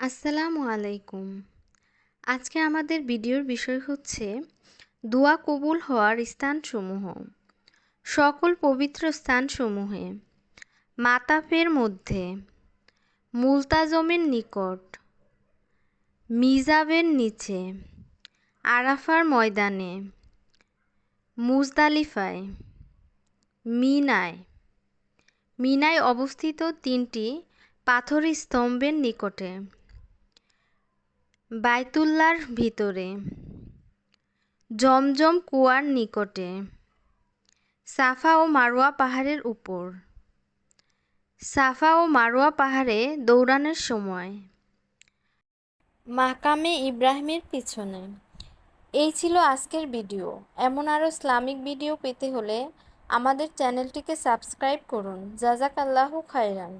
আসসালামু আলাইকুম। আজকে আমাদের ভিডিওর বিষয় হচ্ছে দোয়া কবুল হওয়ার স্থানসমূহ। সকল পবিত্র স্থানসমূহে, মাতাফের মধ্যে, মুলতাজমের নিকট, মিজাবের নিচে, আরাফার ময়দানে, মুজদালিফায়, মিনায় মিনায় অবস্থিত তিনটি পাথর স্তম্ভের নিকটে। বাইতুল্লার ভিতরে। জমজম কুয়ার নিকটে। সাফা ও মারোয়া পাহাড়ের উপর। সাফা ও মারোয়া পাহাড়ে দৌড়ানোর সময়। মাকামে ইব্রাহিমের পিছনে। এই ছিল আজকের ভিডিও। এমন আরও ইসলামিক ভিডিও পেতে হলে আমাদের চ্যানেলটিকে সাবস্ক্রাইব করুন। জাজাক আল্লাহু খায়রান।